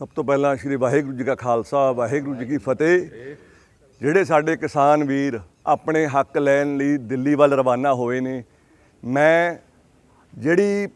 ਸਭ ਤੋਂ ਪਹਿਲਾਂ ਸ੍ਰੀ ਵਾਹਿਗੁਰੂ ਜੀ ਕਾ ਖਾਲਸਾ, ਵਾਹਿਗੁਰੂ ਜੀ ਕੀ ਫਤਿਹ। ਜਿਹੜੇ ਸਾਡੇ ਕਿਸਾਨ ਵੀਰ ਆਪਣੇ ਹੱਕ ਲੈਣ ਲਈ ਦਿੱਲੀ ਵੱਲ ਰਵਾਨਾ ਹੋਏ ਨੇ, ਮੈਂ ਜਿਹੜੀ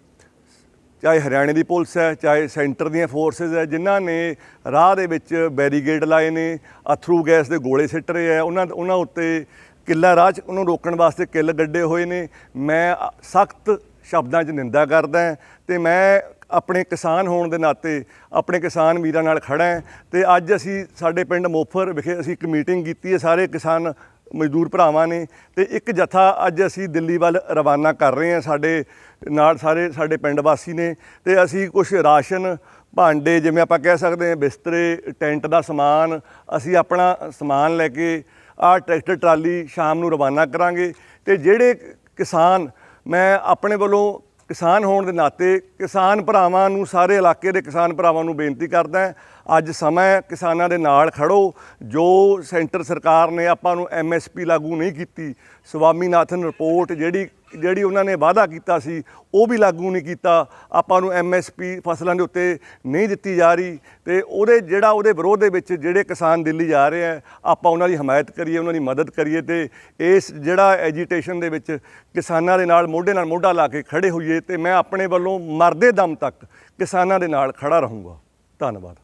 ਚਾਹੇ ਹਰਿਆਣੇ ਦੀ ਪੁਲਿਸ ਹੈ, ਚਾਹੇ ਸੈਂਟਰ ਦੀਆਂ ਫੋਰਸਸ ਹੈ, ਜਿਨ੍ਹਾਂ ਨੇ ਰਾਹ ਦੇ ਵਿੱਚ ਬੈਰੀਗੇਡ ਲਾਏ ਨੇ, ਅਥਰੂ ਗੈਸ ਦੇ ਗੋਲੇ ਸਿੱਟ ਰਹੇ ਆ ਉਹਨਾਂ ਉਹਨਾਂ ਉੱਤੇ ਕਿੱਲਾ ਰਾਹ 'ਚ ਉਹਨੂੰ ਰੋਕਣ ਵਾਸਤੇ ਕਿੱਲ ਗੱਡੇ ਹੋਏ ਨੇ। ਮੈਂ ਸਖਤ ਸ਼ਬਦਾਂ 'ਚ ਨਿੰਦਾ ਕਰਦਾ ਹਾਂ ਤੇ ਮੈਂ ਆਪਣੇ ਕਿਸਾਨ ਹੋਣ ਦੇ ਨਾਤੇ ਆਪਣੇ ਕਿਸਾਨ ਵੀਰਾਂ ਨਾਲ ਖੜਾ ਹੈ ਤੇ ਅੱਜ ਅਸੀਂ ਸਾਡੇ ਪਿੰਡ ਮੋਫਰ ਵਿਖੇ ਅਸੀਂ ਇੱਕ ਮੀਟਿੰਗ ਕੀਤੀ ਹੈ, ਸਾਰੇ ਕਿਸਾਨ ਮਜ਼ਦੂਰ ਭਰਾਵਾਂ ਨੇ ਤੇ ਇੱਕ ਜਥਾ ਅੱਜ ਅਸੀਂ ਦਿੱਲੀ ਵੱਲ ਰਵਾਨਾ ਕਰ ਰਹੇ ਹਾਂ, ਸਾਡੇ ਨਾਲ ਸਾਰੇ ਸਾਡੇ ਪਿੰਡ ਵਾਸੀ ਨੇ ਤੇ ਅਸੀਂ ਕੁਝ ਰਾਸ਼ਨ, ਭਾਂਡੇ ਜਿਵੇਂ ਆਪਾਂ ਕਹਿ ਸਕਦੇ ਹਾਂ, ਬਿਸਤਰੇ, ਟੈਂਟ ਦਾ ਸਮਾਨ, ਅਸੀਂ ਆਪਣਾ ਸਮਾਨ ਲੈ ਕੇ ਆਹ ਟਰੈਕਟਰ, ਟਰਾਲੀ ਸ਼ਾਮ ਨੂੰ ਰਵਾਨਾ ਕਰਾਂਗੇ ਤੇ ਜਿਹੜੇ ਕਿਸਾਨ, ਮੈਂ ਆਪਣੇ ਵੱਲੋਂ ਕਿਸਾਨ ਹੋਣ ਦੇ ਨਾਤੇ ਕਿਸਾਨ ਭਰਾਵਾਂ ਨੂੰ ਸਾਰੇ ਇਲਾਕੇ ਦੇ ਕਿਸਾਨ ਭਰਾਵਾਂ ਨੂੰ ਬੇਨਤੀ ਕਰਦਾ ਹਾਂ, ਅੱਜ ਸਮਾਂ ਕਿਸਾਨਾਂ ਦੇ ਨਾਲ ਖੜੋ। ਜੋ ਸੈਂਟਰ ਸਰਕਾਰ ਨੇ ਆਪਾਂ ਨੂੰ ਐਮਐਸਪੀ ਲਾਗੂ ਨਹੀਂ ਕੀਤੀ ਸਵਾਮੀਨਾਥਨ ਰਿਪੋਰਟ ਜਿਹੜੀ ਜਿਹੜੀ ਉਹਨਾਂ ਨੇ ਵਾਅਦਾ ਕੀਤਾ ਸੀ, ਉਹ ਵੀ ਲਾਗੂ ਨਹੀਂ ਕੀਤਾ। ਆਪਾਂ ਨੂੰ ਐਮਐਸਪੀ ਫਸਲਾਂ ਦੇ ਉੱਤੇ ਨਹੀਂ ਦਿੱਤੀ ਜਾ ਰਹੀ ਤੇ ਉਹਦੇ ਜਿਹੜਾ ਉਹਦੇ ਵਿਰੋਧ ਦੇ ਵਿੱਚ ਜਿਹੜੇ ਕਿਸਾਨ ਦਿੱਲੀ ਜਾ ਰਹੇ ਆ, ਆਪਾਂ ਉਹਨਾਂ ਦੀ ਹਮਾਇਤ ਕਰੀਏ, ਉਹਨਾਂ ਦੀ ਮਦਦ ਕਰੀਏ ਤੇ ਇਸ ਜਿਹੜਾ ਐਜੀਟੇਸ਼ਨ ਦੇ ਵਿੱਚ ਕਿਸਾਨਾਂ ਦੇ ਨਾਲ, ਮੋਢੇ ਨਾਲ ਮੋਢਾ ਲਾ ਕੇ ਖੜੇ ਹੋਈਏ ਤੇ ਮੈਂ ਆਪਣੇ ਵੱਲੋਂ ਮਰਦੇ ਦਮ ਤੱਕ ਕਿਸਾਨਾਂ ਦੇ ਨਾਲ ਖੜਾ ਰਹੂੰਗਾ। ਧੰਨਵਾਦ।